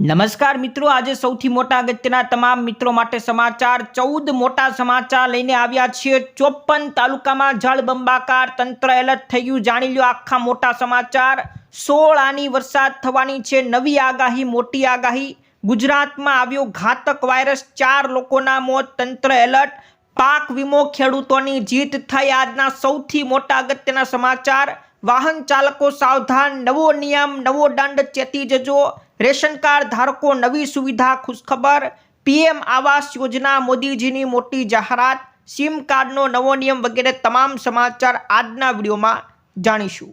નમસ્કાર મિત્રો, આજે સૌથી મોટા અગત્યના તમામ મિત્રો માટે સમાચાર, ચૌદ મોટા સમાચાર લઈને આવ્યા છીએ. ચોપન તાલુકામાં જળબંબાકાર તંત્ર એલર્ટ થયું જાણી લો આખા મોટા સમાચાર. સોળ આની વરસાદ થવાની છે. નવી આગાહી, મોટી આગાહી. ગુજરાતમાં આવ્યો ઘાતક વાયરસ. ચાર લોકોના મોત. તંત્ર એલર્ટ. પાક વીમો ખેડૂતોની જીત થઈ. આજના સૌથી મોટા અગત્યના સમાચાર. વાહન ચાલકો સાવધાન. નવો નિયમ, નવો દંડ ચેતી જજો. રેશન કાર્ડ ધારકો નવી સુવિધા, ખુશખબર, પીએમ આવાસ યોજના, મોદીજીની મોટી જાહેરાત, સિમ કાર્ડનો નવો નિયમ વગેરે તમામ સમાચાર આજના વિડીયોમાં જાણીશું.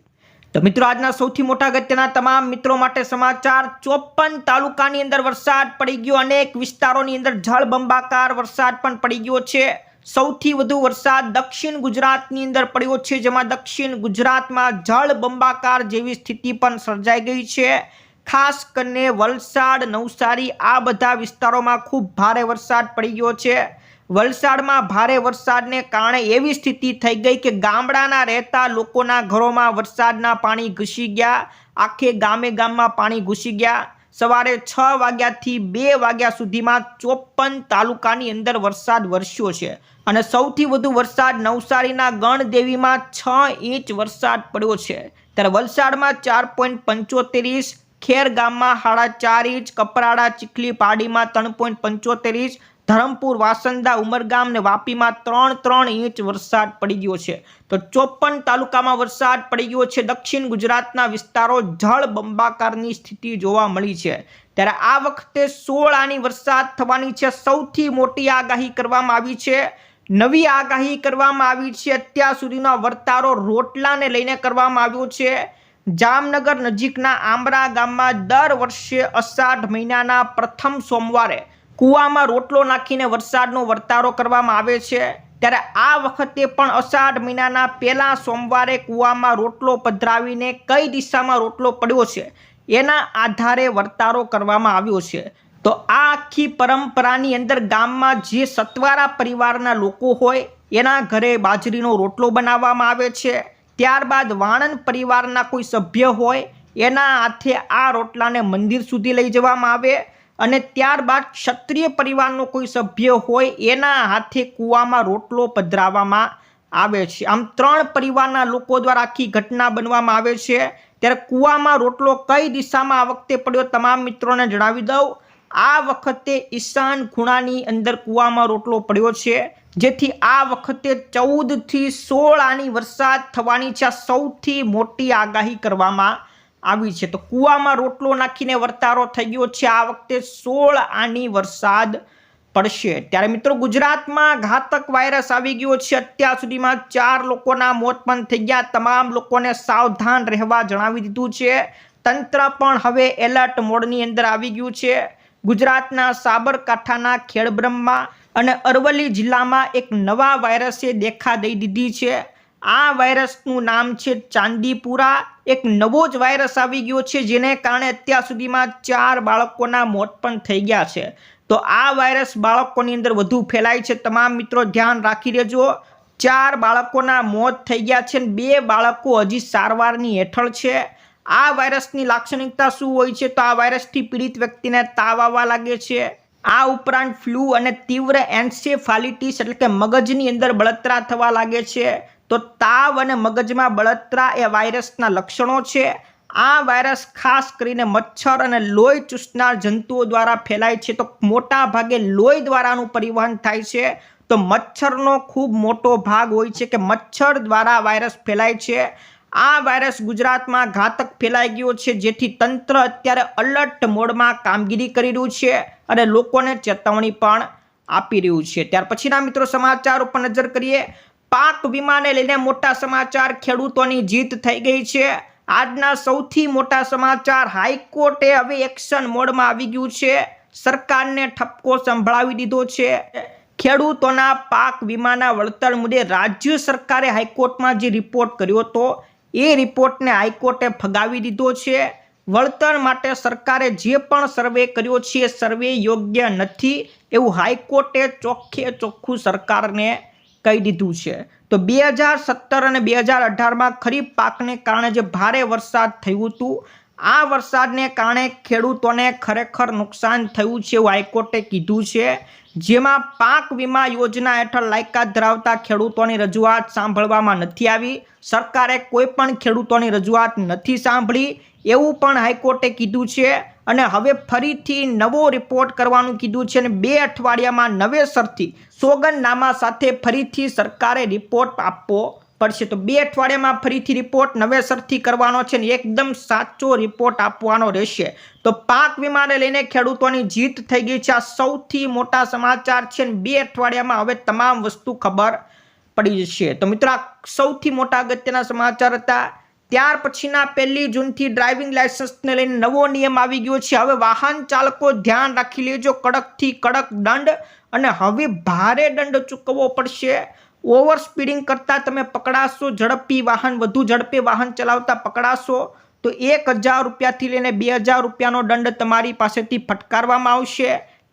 તો મિત્રો, આજના સૌથી મોટા અગત્યના તમામ મિત્રો માટે સમાચાર. ચોપન તાલુકાની અંદર વરસાદ પડી ગયો. અનેક વિસ્તારોની અંદર જળબંબાકાર વરસાદ પણ પડી ગયો છે. સૌથી વધુ વરસાદ દક્ષિણ ગુજરાતની અંદર પડ્યો છે, જેમાં દક્ષિણ ગુજરાતમાં જળબંબાકાર જેવી સ્થિતિ પણ સર્જાઈ ગઈ છે. ખાસ કરીને વલસાડ, નવસારી, આ બધા વિસ્તારોમાં ખૂબ ભારે વરસાદ પડી ગયો છે. વલસાડમાં ભારે વરસાદને કારણે એવી સ્થિતિ થઈ ગઈ કે ગામડાના રહેતા લોકોના ઘરોમાં વરસાદના પાણી ઘૂસી ગયા. આખે ગામે ગામમાં પાણી ઘૂસી ગયા. સવારે છ વાગ્યાથી બે વાગ્યા સુધીમાં ચોપન તાલુકાની અંદર વરસાદ વરસ્યો છે. અને સૌથી વધુ વરસાદ નવસારીના ગણદેવીમાં છ ઇંચ વરસાદ પડ્યો છે. ત્યારે વલસાડમાં ચાર પોઈન્ટ પંચોતેર ઇંચ ખેર ગામમાં સાડા ચાર ઇંચ, કપરાડા, ચીખલી પાડીમાં ત્રણ પોઈન્ટ પંચોતેર ઇંચ, ધરમપુર, વાસંદા, ઉમરગામ ને વાપીમાં ત્રણ ત્રણ ઇંચ વરસાદ પડી ગયો છે. તો ચોપન તાલુકામાં વરસાદ પડી ગયો છે. દક્ષિણ ગુજરાતના વિસ્તારો જળ બંબાકારની સ્થિતિ જોવા મળી છે. ત્યારે આ વખતે સોળ આની વરસાદ થવાની છે. સૌથી મોટી આગાહી કરવામાં આવી છે. નવી આગાહી કરવામાં આવી છે. અત્યાર સુધીનો વર્તારો રોટલાને લઈને કરવામાં આવ્યો છે. જામનગર નજીકના આંબરા ગામમાં દર વર્ષે અષાઢ મહિનાના પ્રથમ સોમવારે કૂવામાં રોટલો નાખીને વરસાદનો વર્તારો કરવામાં આવે છે. ત્યારે આ વખતે પણ અષાઢ મહિનાના પહેલા સોમવારે કૂવામાં રોટલો પધરાવીને કઈ દિશામાં રોટલો પડ્યો છે એના આધારે વર્તારો કરવામાં આવ્યો છે. તો આ આખી પરંપરાની અંદર ગામમાં જે સતવારા પરિવારના લોકો હોય એના ઘરે બાજરીનો રોટલો બનાવવામાં આવે છે. ત્યારબાદ વાણંદ પરિવારના કોઈ સભ્ય હોય, એના હાથે આ રોટલાને મંદિર સુધી લઈ જવામાં આવે અને ત્યારબાદ ક્ષત્રિય પરિવારનો કોઈ સભ્ય હોય, એના હાથે કૂવામાં રોટલો પધરાવવામાં આવે છે. આમ ત્રણ પરિવારના લોકો દ્વારા આખી ઘટના બનવામાં આવે છે. ત્યારે કૂવામાં રોટલો કઈ દિશામાં આ વખતે પડ્યો તમામ મિત્રોને જણાવી દઉં. આ વખતે ઈશાન ખૂણાની અંદર કૂવામાં રોટલો પડ્યો છે. જેથી આ વખતે ચૌદથી સોળ આની વરસાદ થવાની છે. સૌથી મોટી આગાહી કરવામાં આવી છે. તો કૂવામાં રોટલો નાખીને વર્તારો થઈ ગયો છે. આ વખતે સોળ આની વરસાદ પડશે. ત્યારે મિત્રો ગુજરાતમાં ઘાતક વાયરસ આવી ગયો છે. અત્યાર સુધીમાં ચાર લોકોના મોત પણ થઈ ગયા. તમામ લોકોને સાવધાન રહેવા જણાવી દીધું છે. તંત્ર પણ હવે એલર્ટ મોડની અંદર આવી ગયું છે. ગુજરાતના સાબરકાંઠાના ખેડબ્રહ્મા અને અરવલ્લી જિલ્લામાં એક નવા વાયરસે દેખા દઈ દીધી છે. આ વાયરસનું નામ છે ચાંદીપુરા. એક નવો જ વાયરસ આવી ગયો છે જેને કારણે અત્યાર સુધીમાં ચાર બાળકોના મોત પણ થઈ ગયા છે. તો આ વાયરસ બાળકોની અંદર વધુ ફેલાય છે. તમામ મિત્રો ધ્યાન રાખી લેજો. ચાર બાળકોના મોત થઈ ગયા છે બે બાળકો હજી સારવારની હેઠળ છે. આ વાયરસની લાક્ષણિકતા શું હોય છે? તો આ વાયરસથી પીડિત વ્યક્તિને તાવ આવવા લાગે છે. આ ઉપરાંત ફ્લૂ અને તીવ્ર એન્સેફાલિટીસ એટલે કે મગજની અંદર બળતરા થવા લાગે છે. તો તાવ અને મગજમાં બળતરા એ વાયરસના લક્ષણો છે. આ વાયરસ ખાસ કરીને મચ્છર અને લોહી ચૂસનાર જંતુઓ દ્વારા ફેલાય છે. તો મોટા ભાગે લોહી દ્વારાનું પરિવહન થાય છે. તો મચ્છરનો ખૂબ મોટો ભાગ હોય છે કે મચ્છર દ્વારા વાયરસ ફેલાય છે. આ વાયરસ ગુજરાતમાં ઘાતક ફેલાઈ ગયો છે, જેથી તંત્ર અત્યારે અલર્ટ મોડમાં કામગીરી કરી રહ્યું છે અને લોકોને ચેતવણી પણ આપી રહ્યું છે. ત્યાર પછીના મિત્રો સમાચાર ઉપર નજર કરીએ, પાક વીમાને લઈને મોટા સમાચાર, ખેડૂતોની જીત થઈ ગઈ છે. આજના સૌથી મોટા સમાચાર, હાઈકોર્ટે હવે એક્શન મોડમાં આવી ગયું છે. સરકારને ઠપકો સંભળાવી દીધો છે. ખેડૂતોના પાક વીમાના વળતર મુદ્દે રાજ્ય સરકારે હાઈકોર્ટમાં જે રિપોર્ટ કર્યો હતો એ રિપોર્ટને હાઈકોર્ટે ફગાવી દીધો છે. વળતર માટે સરકારે જે પણ સર્વે કર્યો છે એ સર્વે યોગ્ય નથી એવું હાઈકોર્ટે ચોખ્ખે ચોખ્ખું સરકારને કહી દીધું છે. તો બે હજાર સત્તર અને બે હજાર અઢારમાં ખરીફ પાકને કારણે જે ભારે વરસાદ થયું હતું આ વરસાદને કારણે ખેડૂતોને ખરેખર નુકસાન થયું છે એવું હાઈકોર્ટે કીધું છે. જેમાં પાક વીમા યોજના હેઠળ લાયકાત ધરાવતા ખેડૂતોની રજૂઆત સાંભળવામાં નથી આવી. સરકારે કોઈ પણ ખેડૂતોની રજૂઆત નથી સાંભળી એવું પણ હાઈકોર્ટે કીધું છે અને હવે ફરીથી નવો રિપોર્ટ કરવાનું કીધું છે અને બે અઠવાડિયામાં નવેસરથી સોગંદનામા સાથે ફરીથી સરકારે રિપોર્ટ આપવો પડશે. તો બે અઠવાડિયામાં ફરીથી રિપોર્ટ નવેસરથી કરવાનો છે ને એકદમ સાચો રિપોર્ટ આપવાનો રહેશે. તો પાક વીમાને લઈને ખેડૂતોની જીત થઈ ગઈ છે. આ સૌથી મોટા સમાચાર છે ને બે અઠવાડિયામાં હવે તમામ વસ્તુ ખબર પડી જશે. તો મિત્રો, આ સૌથી મોટા અગત્યના સમાચાર હતા. ત્યાર પછીના પહેલી જૂનથી ડ્રાઇવિંગ લાયસન્સને લઈને નવો નિયમ આવી ગયો છે. હવે વાહન ચાલકો ધ્યાન રાખી લેજો. કડકથી કડક દંડ અને હવે ભારે દંડ ચૂકવવો પડશે. ઓવર સ્પીડિંગ કરતાં તમે પકડાશો ઝડપી વાહન, વધુ ઝડપે વાહન ચલાવતા પકડાશો, તો એક હજાર રૂપિયાથી લઈને બે હજાર રૂપિયાનો દંડ તમારી પાસેથી ફટકારવામાં આવશે.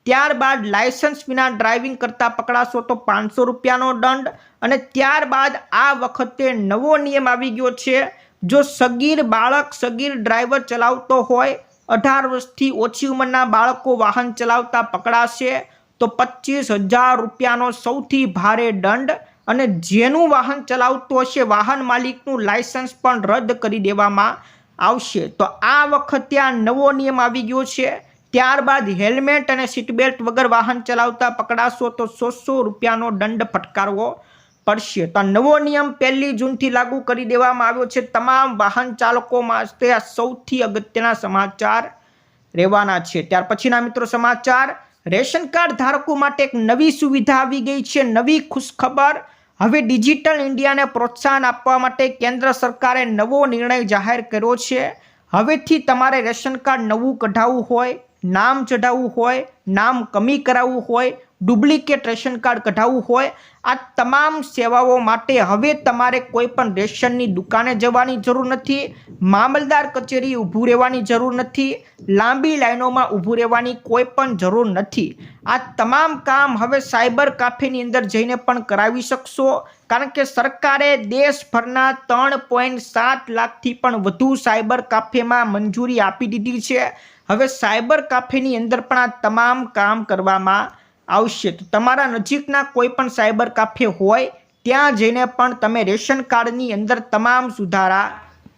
ત્યારબાદ લાયસન્સ વિના ડ્રાઇવિંગ કરતાં પકડાશો તો પાંચસો રૂપિયાનો દંડ અને ત્યારબાદ આ વખતે નવો નિયમ આવી ગયો છે. જો સગીર બાળક સગીર ડ્રાઈવર ચલાવતો હોય, અઢાર વર્ષથી ઓછી ઉંમરના બાળકો વાહન ચલાવતા પકડાશે, તો પચીસ હજાર રૂપિયાનો સૌથી ભારે દંડ અને જેનું વાહન ચલાવતું હશે, વાહન માલિકનું લાયસન્સ પણ રદ કરી દેવામાં આવશે. તો આ વખતે આ નવો નિયમ આવી ગયો છે. ત્યારબાદ હેલ્મેટ અને સીટબેલ્ટ વગર વાહન ચલાવતા પકડાશો તો સોસો રૂપિયાનો દંડ ફટકારવો પડશે. તો આ નવો નિયમ પહેલી જૂનથી લાગુ કરી દેવામાં આવ્યો છે. તમામ વાહન ચાલકો માટે આ સૌથી અગત્યના સમાચાર રહેવાના છે. ત્યાર પછીના મિત્રો સમાચાર. રેશન કાર્ડ ધારકો માટે એક નવી સુવિધા આવી ગઈ છે. નવી ખુશખબર હવે ડિજિટલ ઇન્ડિયાને પ્રોત્સાહન આપવા માટે કેન્દ્ર સરકારે નવો નિર્ણય જાહેર કર્યો છે. હવેથી તમારે રેશન કાર્ડ નવું કઢાવવું હોય, નામ ચઢાવવું હોય, નામ કમી કરાવવું હોય ડુપ્લિકેટ રેશન કાર્ડ કઢાવવું હોય, આ તમામ સેવાઓ માટે હવે તમારે કોઈ પણ રેશનની દુકાને જવાની જરૂર નથી, મામલદાર કચેરી ઊભું રહેવાની જરૂર નથી, લાંબી લાઈનોમાં ઊભું રહેવાની કોઈ પણ જરૂર નથી. આ તમામ કામ હવે સાયબર કાફેની અંદર જઈને પણ કરાવી શકશો, કારણ કે સરકારે દેશભરના ત્રણ પોઈન્ટ સાત લાખથી પણ વધુ સાયબર કાફેમાં મંજૂરી આપી દીધી છે. હવે સાયબર કાફેની અંદર પણ આ તમામ કામ કરવામાં આવશે. તો તમારા નજીકના કોઈ પણ સાયબર કાફે હોય, ત્યાં જઈને પણ તમે રેશન કાર્ડની અંદર તમામ સુધારા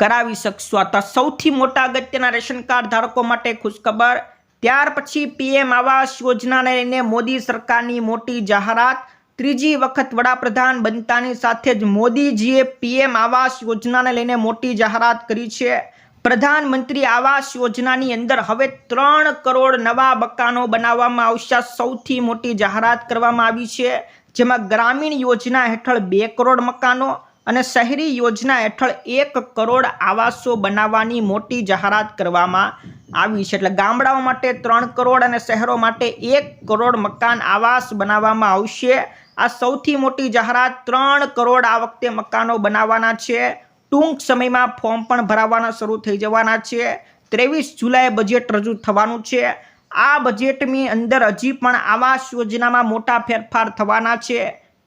કરાવી શકશો. આ સૌથી મોટા અગત્યના રેશન કાર્ડ ધારકો માટે ખુશખબર. ત્યાર પછી પીએમ આવાસ યોજનાને લઈને મોદી સરકારની મોટી જાહેરાત. ત્રીજી વખત વડાપ્રધાન બનતાની સાથે જ મોદીજીએ પીએમ આવાસ યોજનાને લઈને મોટી જાહેરાત કરી છે. પ્રધાનમંત્રી આવાસ યોજનાની અંદર હવે ત્રણ કરોડ નવા મકાનો બનાવવામાં આવશે. સૌથી મોટી જાહેરાત કરવામાં આવી છે, જેમાં ગ્રામીણ યોજના હેઠળ બે કરોડ મકાનો અને શહેરી યોજના હેઠળ એક કરોડ આવાસો બનાવવાની મોટી જાહેરાત કરવામાં આવી છે. એટલે ગામડાઓ માટે ત્રણ કરોડ અને શહેરો માટે એક કરોડ મકાન આવાસ બનાવવામાં આવશે. આ સૌથી મોટી જાહેરાત ત્રણ કરોડ આ વખતે મકાનો બનાવવાના છે. ટૂંક સમયમાં ફોર્મ પણ ભરાવવાના શરૂ થઈ જવાના છે. ત્રેવીસ જુલાઈ બજેટ રજૂ થવાનું છે. આ બજેટની અંદર હજી પણ આવાસ યોજનામાં મોટા ફેરફાર થવાના છે.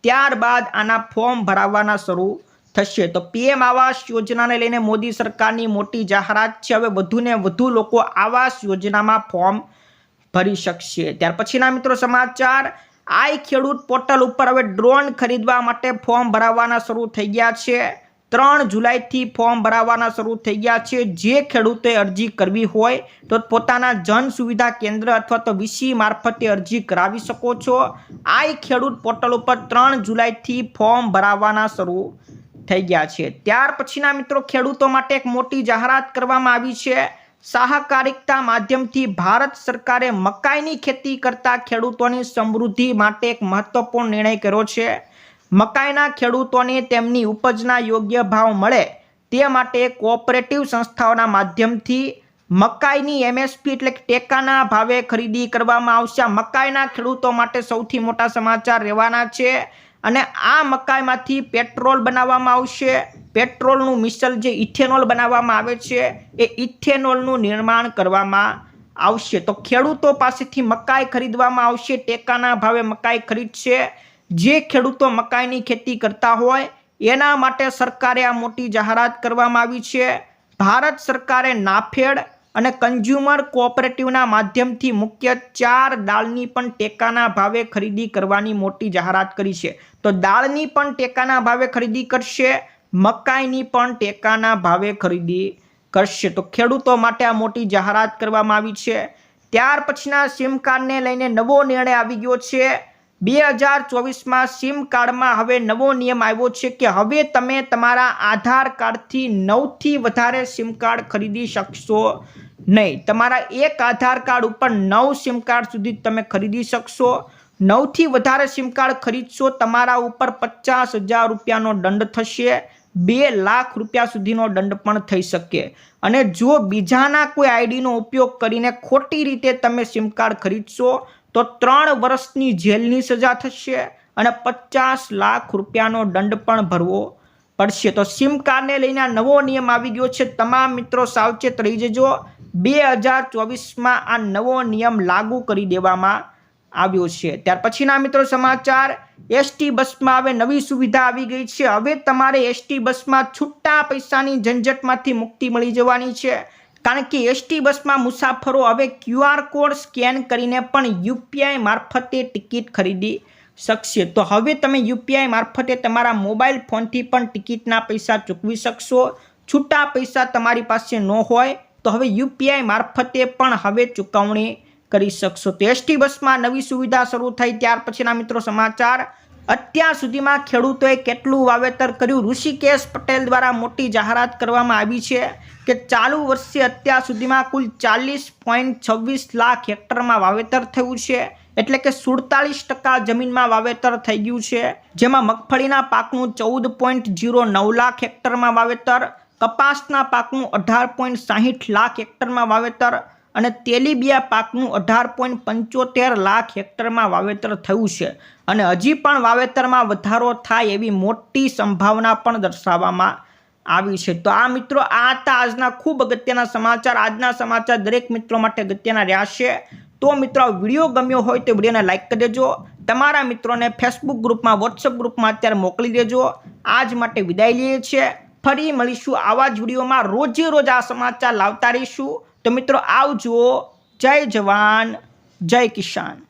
ત્યારબાદ આના ફોર્મ ભરાવવાના શરૂ થશે. તો પીએમ આવાસ યોજનાને લઈને મોદી સરકારની મોટી જાહેરાત છે. હવે વધુને વધુ લોકો આવાસ યોજનામાં ફોર્મ ભરી શકશે. ત્યાર પછીના મિત્રો સમાચાર. આઈ ખેડૂત પોર્ટલ ઉપર હવે ડ્રોન ખરીદવા માટે ફોર્મ ભરાવાના શરૂ થઈ ગયા છે. ત્રણ જુલાઈથી ફોર્મ ભરાવાના શરૂ થઈ ગયા છે. જે ખેડૂતે અરજી કરવી હોય તો પોતાના જન સુવિધા કેન્દ્ર અથવા તો વીસી મારફતે અરજી કરાવી શકો છો. આ ખેડૂત પોર્ટલ ઉપર ત્રણ જુલાઈથી ફોર્મ ભરાવાના શરૂ થઈ ગયા છે. ત્યાર પછીના મિત્રો, ખેડૂતો માટે એક મોટી જાહેરાત કરવામાં આવી છે. સહકારિકતા માધ્યમથી ભારત સરકારે મકાઈની ખેતી કરતા ખેડૂતોની સમૃદ્ધિ માટે એક મહત્વપૂર્ણ નિર્ણય કર્યો છે. મકાઈના ખેડૂતોને તેમની ઉપજના યોગ્ય ભાવ મળે તે માટે કોઓપરેટિવ સંસ્થાઓના માધ્યમથી મકાઈની એમએસપી એટલે ટેકાના ભાવે ખરીદી કરવામાં આવશે. મકાઈના ખેડૂતો માટે સૌથી મોટા સમાચાર રહેવાના છે અને આ મકાઈમાંથી પેટ્રોલ બનાવવામાં આવશે. પેટ્રોલનું મિશ્રણ જે ઇથેનોલ બનાવવામાં આવે છે, એ ઇથેનોલનું નિર્માણ કરવામાં આવશે. તો ખેડૂતો પાસેથી મકાઈ ખરીદવામાં આવશે, ટેકાના ભાવે મકાઈ ખરીદશે. જે ખેડૂતો મકાઈની ખેતી કરતા હોય, એના માટે સરકારે આ મોટી જાહેરાત કરવામાં આવી છે. ભારત સરકારે નાફેડ અને કન્ઝ્યુમર કોઓપરેટિવના માધ્યમથી મુખ્ય ચાર દાળની પણ ટેકાના ભાવે ખરીદી કરવાની મોટી જાહેરાત કરી છે. તો દાળની પણ ટેકાના ભાવે ખરીદી કરશે, મકાઈની પણ ટેકાના ભાવે ખરીદી કરશે. તો ખેડૂતો માટે આ મોટી જાહેરાત કરવામાં આવી છે. ત્યાર પછીના સિમ કાર્ડને લઈને નવો નિર્ણય આવી ગયો છે. બે હજાર ચોવીસમાં સિમ કાર્ડમાં હવે નવો નિયમ આવ્યો છે કે હવે તમે તમારા આધાર કાર્ડથી નવથી વધારે સિમ કાર્ડ ખરીદી શકશો નહીં. તમારા એક આધાર કાર્ડ ઉપર નવ સિમ કાર્ડ સુધી તમે ખરીદી શકશો. નવથી વધારે સિમ કાર્ડ ખરીદશો, તમારા ઉપર પચાસ હજાર રૂપિયાનો દંડ થશે. બે લાખ રૂપિયા સુધીનો દંડ પણ થઈ શકે. અને જો બીજાના કોઈ આઈડીનો ઉપયોગ કરીને ખોટી રીતે તમે સિમ કાર્ડ ખરીદશો તો ત્રણ વર્ષની જેલની સજા થશે અને પચાસ લાખ રૂપિયાનો દંડ પણ ભરવો પડશે. તો સિમ કાર્ડને લઈને નવો નિયમ આવી ગયો છે. તમામ મિત્રો સાવચેત રહી જજો. બે હજાર ચોવીસમાં આ નવો નિયમ લાગુ કરી દેવામાં આવ્યો છે. ત્યાર પછીના મિત્રો સમાચાર. એસટી બસમાં હવે નવી સુવિધા આવી ગઈ છે. હવે તમારે એસટી બસમાં છૂટા પૈસાની ઝંઝટમાંથી મુક્તિ મળી જવાની છે. કારણ કે એસટી બસમાં મુસાફરો હવે ક્યુઆર કોડ સ્કેન કરીને પણ યુપીઆઈ મારફતે ટિકિટ ખરીદી શકશે. તો હવે તમે યુપીઆઈ મારફતે તમારા મોબાઈલ ફોનથી પણ ટિકિટના પૈસા ચૂકવી શકશો. છૂટા પૈસા તમારી પાસે ન હોય તો હવે યુપીઆઈ મારફતે પણ હવે ચૂકવણી કરી શકશો. તો એસટી બસમાં નવી સુવિધા શરૂ થઈ ત્યાર પછીના મિત્રો સમાચાર. અત્યાર સુધીમાં ખેડૂતોએ કેટલું વાવેતર કર્યું? ઋષિકેશ પટેલ દ્વારા મોટી જાહેરાત કરવામાં આવી છે કે ચાલુ વર્ષે અત્યાર સુધીમાં કુલ ચાલીસ પોઈન્ટ છવ્વીસ લાખ હેક્ટરમાં વાવેતર થયું છે. એટલે કે સુડતાલીસ ટકા જમીનમાં વાવેતર થઈ ગયું છે. જેમાં મગફળીના પાકનું ચૌદ પોઈન્ટ જીરો નવ લાખ હેક્ટરમાં વાવેતર, કપાસના પાકનું અઢાર પોઈન્ટ સાહીઠ લાખ હેક્ટરમાં વાવેતર અને તેલીબિયા પાકનું અઢાર પોઈન્ટ પંચોતેર લાખ હેક્ટરમાં વાવેતર થયું છે. અને હજી પણ વાવેતરમાં વધારો થાય એવી મોટી સંભાવના પણ દર્શાવવામાં આવી છે. તો આ મિત્રો, આ હતા આજના ખૂબ અગત્યના સમાચાર. આજના સમાચાર દરેક મિત્રો માટે અગત્યના રહ્યા તો મિત્રો વીડિયો ગમ્યો હોય તો વિડીયોને લાઇક કરી દેજો. તમારા મિત્રોને ફેસબુક ગ્રુપમાં વોટ્સઅપ ગ્રુપમાં અત્યારે મોકલી દેજો. આજ માટે વિદાય લઈએ છીએ. ફરી મળીશું આવા જ વિડીયોમાં. રોજે રોજ આ સમાચાર લાવતા રહીશું. તો મિત્રો આવજો જય જવાન જય કિસાન.